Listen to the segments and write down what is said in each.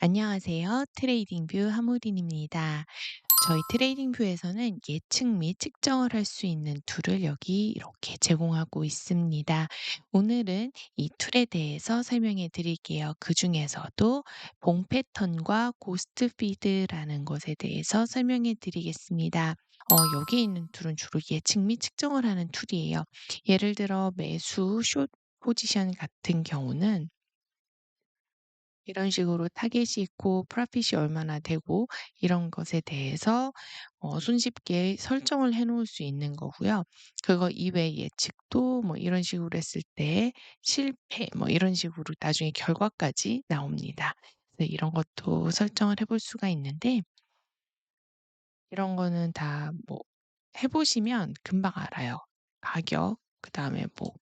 안녕하세요. 트레이딩뷰 하무린입니다. 저희 트레이딩뷰에서는 예측 및 측정을 할 수 있는 툴을 여기 이렇게 제공하고 있습니다. 오늘은 이 툴에 대해서 설명해 드릴게요. 그 중에서도 봉 패턴과 고스트 피드라는 것에 대해서 설명해 드리겠습니다. 어, 여기에 있는 툴은 주로 예측 및 측정을 하는 툴이에요. 예를 들어 매수, 숏 포지션 같은 경우는 이런 식으로 타겟이 있고 프라핏이 얼마나 되고 이런 것에 대해서 어, 손쉽게 설정을 해 놓을 수 있는 거고요. 그거 이외 예측도 뭐 이런 식으로 했을 때 실패 뭐 이런 식으로 나중에 결과까지 나옵니다. 이런 것도 설정을 해볼 수가 있는데 이런 거는 다 뭐 해보시면 금방 알아요. 가격, 그 다음에 뭐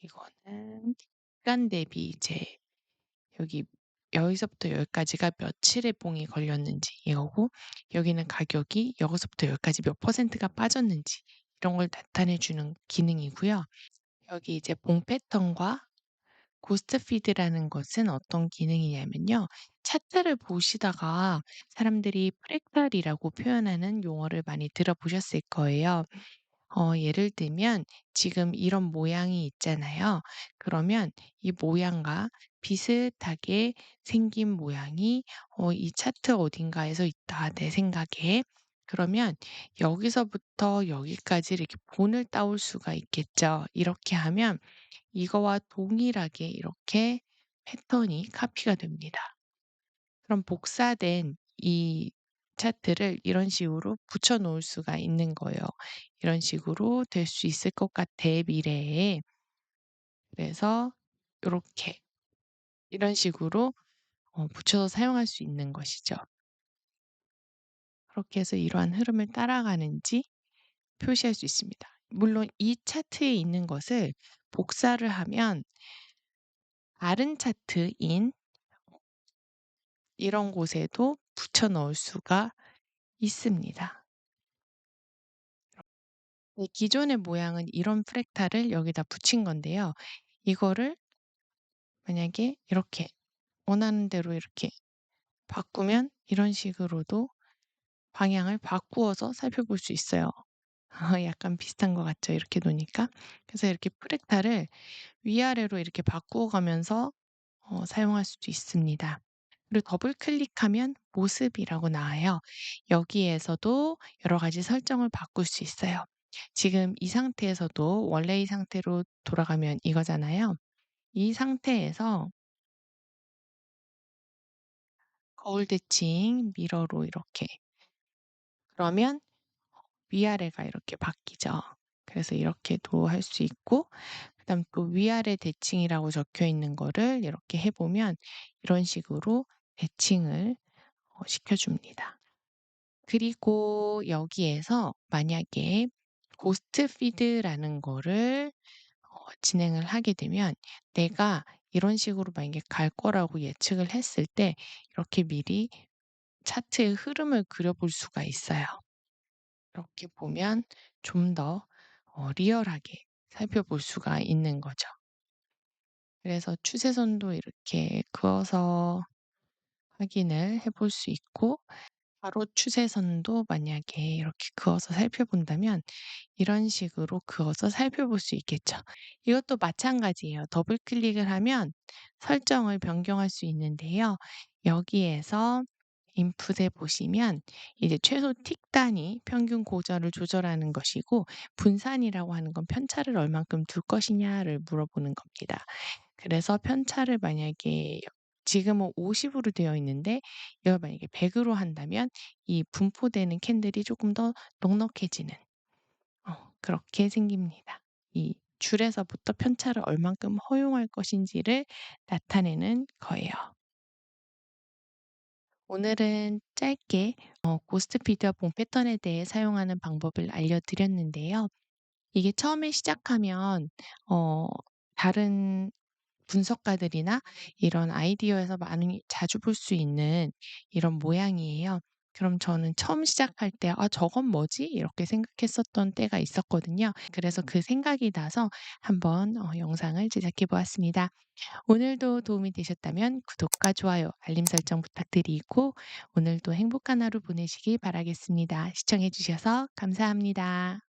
이거는 시간 대비 이제 여기 여기서부터 여기까지가 며칠의 봉이 걸렸는지 이거고 여기는 가격이 여기서부터 여기까지 몇 퍼센트가 빠졌는지 이런 걸 나타내 주는 기능이고요. 여기 이제 봉 패턴과 고스트 피드라는 것은 어떤 기능이냐면요. 차트를 보시다가 사람들이 프랙탈이라고 표현하는 용어를 많이 들어보셨을 거예요. 어, 예를 들면 지금 이런 모양이 있잖아요. 그러면 이 모양과 비슷하게 생긴 모양이 어, 이 차트 어딘가에서 있다. 내 생각에. 그러면 여기서부터 여기까지 이렇게 본을 따올 수가 있겠죠. 이렇게 하면 이거와 동일하게 이렇게 패턴이 카피가 됩니다. 그럼 복사된 이 차트를 이런 식으로 붙여 놓을 수가 있는 거예요. 이런 식으로 될 수 있을 것 같아, 미래에. 그래서 이렇게 이런 식으로 어, 붙여서 사용할 수 있는 것이죠. 그렇게 해서 이러한 흐름을 따라가는지 표시할 수 있습니다. 물론 이 차트에 있는 것을 복사를 하면 다른 차트인 이런 곳에도 붙여 넣을 수가 있습니다. 네, 기존의 모양은 이런 프랙탈을 여기다 붙인 건데요. 이거를 만약에 이렇게 원하는 대로 이렇게 바꾸면 이런 식으로도 방향을 바꾸어서 살펴볼 수 있어요. 약간 비슷한 것 같죠? 이렇게 놓으니까. 그래서 이렇게 프랙탈을 위아래로 이렇게 바꾸어 가면서 어, 사용할 수도 있습니다. 그리고 더블 클릭하면 모습이라고 나와요. 여기에서도 여러 가지 설정을 바꿀 수 있어요. 지금 이 상태에서도 원래의 상태로 돌아가면 이거잖아요. 이 상태에서 거울 대칭 미러로 이렇게 그러면 위아래가 이렇게 바뀌죠. 그래서 이렇게도 할 수 있고 그다음 또 위아래 대칭이라고 적혀 있는 거를 이렇게 해보면 이런 식으로 대칭을 어, 시켜줍니다. 그리고 여기에서 만약에 고스트 피드라는 거를 어, 진행을 하게 되면 내가 이런 식으로 만약에 갈 거라고 예측을 했을 때 이렇게 미리 차트의 흐름을 그려볼 수가 있어요. 이렇게 보면 좀더 어, 리얼하게 살펴볼 수가 있는 거죠. 그래서 추세선도 이렇게 그어서 확인을 해볼 수 있고 바로 추세선도 만약에 이렇게 그어서 살펴본다면 이런 식으로 그어서 살펴볼 수 있겠죠. 이것도 마찬가지예요. 더블 클릭을 하면 설정을 변경할 수 있는데요. 여기에서 인풋에 보시면 이제 최소 틱 단위 평균 고절을 조절하는 것이고 분산이라고 하는 건 편차를 얼만큼 둘 것이냐를 물어보는 겁니다. 그래서 편차를 만약에 지금은 50으로 되어 있는데 이걸 만약에 100으로 한다면 이 분포되는 캔들이 조금 더 넉넉해지는 어, 그렇게 생깁니다. 이 줄에서부터 편차를 얼만큼 허용할 것인지를 나타내는 거예요. 오늘은 짧게 어, 고스트 피드와 봉 패턴에 대해 사용하는 방법을 알려드렸는데요. 이게 처음에 시작하면 어, 다른 분석가들이나 이런 아이디어에서 많이 자주 볼 수 있는 이런 모양이에요. 그럼 저는 처음 시작할 때 '아 저건 뭐지?' 이렇게 생각했었던 때가 있었거든요. 그래서 그 생각이 나서 한번 어 영상을 제작해 보았습니다. 오늘도 도움이 되셨다면 구독과 좋아요, 알림 설정 부탁드리고 오늘도 행복한 하루 보내시기 바라겠습니다. 시청해 주셔서 감사합니다.